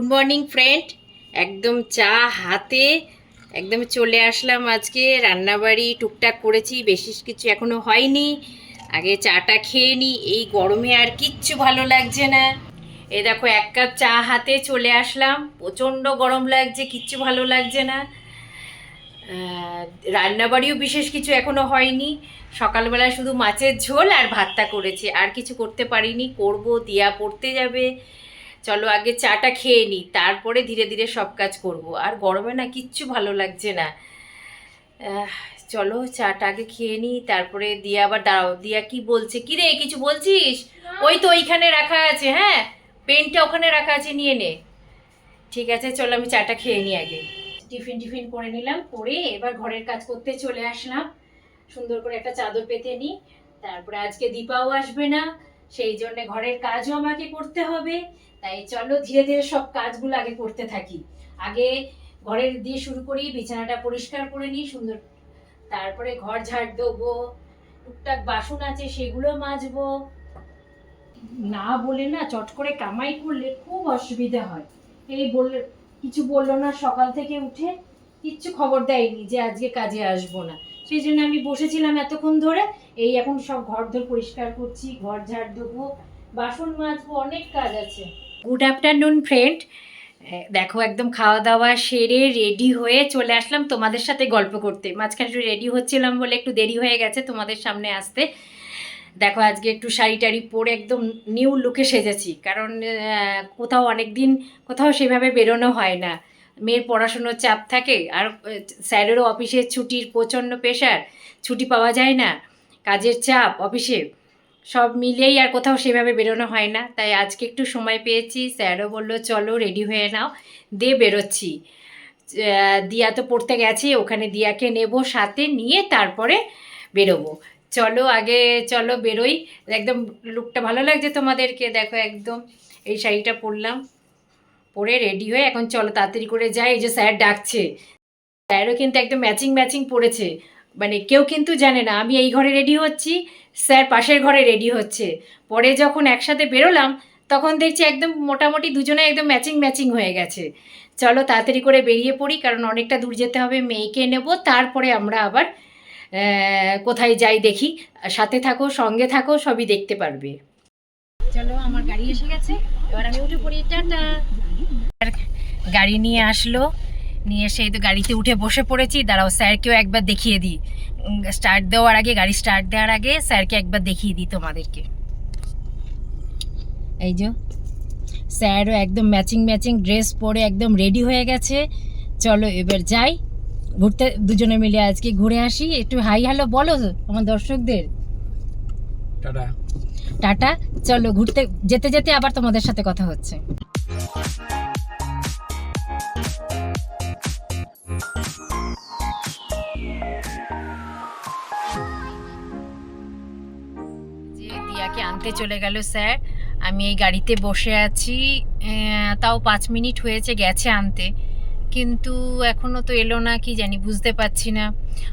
Good morning friend একদম চা হাতে একদম চলে আসলাম আজকে। রান্নাবাড়ি টুকটাক করেছি বেশি কিছু এখনও হয়নি। আগে চাটা খেয়ে নিই এই গরমে আর কিচ্ছু ভালো লাগছে না। এ দেখো, এক কাপ চা হাতে চলে আসলাম। প্রচণ্ড গরম লাগছে, কিচ্ছু ভালো লাগছে না। রান্নাবাড়িও বিশেষ কিছু এখনও হয়নি। সকালবেলা শুধু মাছের ঝোল আর ভাতটা করেছি। আর কিছু করতে পারিনি। করব, দিয়া পড়তে যাবে। চলো আগে চাটা খেয়ে নিই তারপরে ধীরে ধীরে সব কাজ করব। আর গরমে না কিচ্ছু ভালো লাগছে না। চলো চাটা আগে খেয়ে নিই তারপরে দিয়া আবার দাঁড়াও। দিয়া কি বলছে? কি রে কিছু বলছিস? ওই তো ওইখানে রাখা আছে হ্যাঁ? পেনটা ওখানে রাখা আছে নিয়ে নে। ঠিক আছে চলো আমি চাটা খেয়ে নিই আগে। টিফিন টিফিন করে নিলাম করে এবার ঘরের কাজ করতে চলে আসলাম। সুন্দর করে একটা চাদর পেতে নিই তারপরে আজকে দীপাও আসবে না। সেই জন্য ঘরের কাজও আমাকে করতে হবে। তাই চলো ধীরে ধীরে সব কাজগুলো আগে করতে থাকি। আগে ঘরের দিয়ে শুরু করি, বিছানাটা পরিষ্কার করে নিই, সুন্দর তারপরে ঘর ঝাড় দেবো, টুকটাক বাসন আছে সেগুলো মাজবো। না বলে না চট করে কামাই করলে খুব অসুবিধা হয়। এই বললে, কিছু বলল না সকাল থেকে উঠে, কিচ্ছু খবর দেয়নি যে আজকে কাজে আসব না। সেই জন্য আমি বসেছিলাম এতক্ষণ ধরে। এই এখন সব ঘর ধর পরিষ্কার করছি, ঘর ঝাড় দেবো বাসন মাজবো, অনেক কাজ আছে। গুড আফটারনুন ফ্রেন্ড দেখো একদম খাওয়া দাওয়া সেরে রেডি হয়ে চলে আসলাম তোমাদের সাথে গল্প করতে। মাঝখানে একটু রেডি হচ্ছিলাম বলে একটু দেরি হয়ে গেছে তোমাদের সামনে আসতে। দেখো আজকে একটু শাড়ি টাড়ি পরে একদম নিউ লুকে সেজেছি। কারণ কোথাও অনেক দিন কোথাও সেভাবে বেরোনো হয় না। মেয়ের পড়াশুনোর চাপ থাকে আর স্যারেরও অফিসের ছুটির প্রচণ্ড প্রেশার ছুটি পাওয়া যায় না, কাজের চাপ, অফিসে। সব মিলিয়েই আর কোথাও সেভাবে বেরোনো হয় না। তাই আজকে একটু সময় পেয়েছি, স্যারও বলল, চলো রেডি হয়ে নাও, দিয়ে বেরোচ্ছি। দিয়া তো পড়তে গেছে, ওখানে দিয়াকে নেব সাথে, নিয়ে তারপরে বেরোবো। চলো, আগে চলো বেরোই। একদম লুকটা ভালো লাগছে তোমাদেরকে, দেখো একদম। এই শাড়িটা পরলাম। পরে রেডি হয়ে এখন চলো তাড়াতাড়ি করে যাই। এই যে স্যার ডাকছে। স্যারও কিন্তু একদম ম্যাচিং ম্যাচিং পড়েছে। মানে কেউ কিন্তু জানে না, আমি এই ঘরে রেডি হচ্ছি, স্যার পাশের ঘরে রেডি হচ্ছে। পরে যখন একসাথে বেরোলাম, তখন দেখছি একদম মোটামুটি দুজনে একদম ম্যাচিং ম্যাচিং হয়ে গেছে। চলো তাড়াতাড়ি করে বেরিয়ে পড়ি, কারণ অনেকটা দূর যেতে হবে, মেয়েকে নেব, তারপরে আমরা আবার কোথায় যাই দেখি। সাথে থাকো, সঙ্গে থাকো, সবই দেখতে পারবে। চলো, আমার গাড়ি এসে গেছে। এবার আমি উঠে পড়ি। টাটা! গাড়ি নিয়ে আসলো। নিয়ে এসে তো গাড়িতে উঠে বসে পড়েছি। দাঁড়াও স্যারকেও একবার দেখিয়ে দিই। স্টার্ট দেওয়ার আগে গাড়ি স্টার্ট দেওয়ার আগে স্যারকে একবার দেখিয়ে দিই তোমাদেরকে। এই যে স্যারও একদম ম্যাচিং ম্যাচিং ড্রেস পরে একদম রেডি হয়ে গেছে। চলো এবার যাই। ঘুরতে দুজনে মিলে আজকে ঘুরে আসি। একটু হাই হ্যালো বলো আমার দর্শকদের। টাটা। টাটা চলো ঘুরতে যেতে যেতে আবার তোমাদের সাথে কথা হচ্ছে। যে দিয়াকে আনতে চলে গেল, স্যার। আমি এই গাড়িতে বসে আছি। তাও পাঁচ মিনিট হয়েছে, গেছে আনতে। কিন্তু এখনও তো এলো না, কি জানি, বুঝতে পারছি না।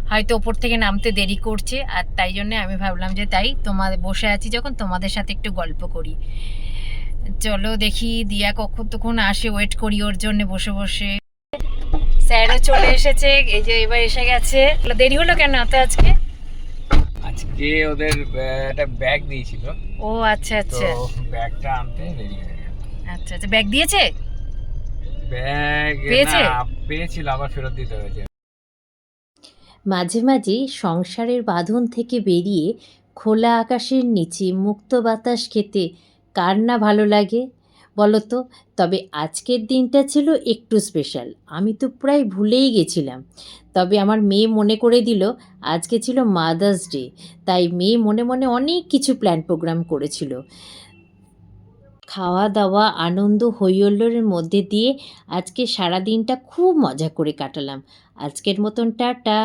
হয়তো ওপর থেকে নামতে দেরি করছে, আর তাই জন্য আমি ভাবলাম যে তাই তোমাদের বসে আছি যখন তোমাদের সাথে একটু গল্প করি। চলো দেখি দিয়া কখন তখন আসে ওয়েট করি ওর জন্য বসে বসে। স্যারও চলে এসেছে, এই যে এবার এসে গেছে। দেরি হলো কেন এত আজকে? আজকে ওদের একটা ব্যাগ দিয়েছিল ও আচ্ছা তো আচ্ছা ব্যাগটা আনতে দেরি হয়ে গেল আচ্ছা আচ্ছা। ব্যাগ দিয়েছে? ব্যাগ পেয়েছে? পেয়েছিল আবার ফেরত দিতে হয়েছে। মাঝে মাঝে সংসারের বাঁধন থেকে বেরিয়ে খোলা আকাশের নিচে মুক্ত বাতাস খেতে কার না ভালো লাগে? বলো তো তবে আজকের দিনটা ছিল একটু স্পেশাল আমি তো প্রায় ভুলেই গেছিলাম। তবে আমার মেয়ে মনে করে দিল, আজকে ছিল মাদার্স ডে তাই মেয়ে মনে মনে অনেক কিছু প্ল্যান প্রোগ্রাম করেছিল। খাওয়া দাওয়া আনন্দ হৈহুল্লোড়ের মধ্যে দিয়ে আজকে সারা দিনটা খুব মজা করে কাটালাম। আজকের মতন টাটা।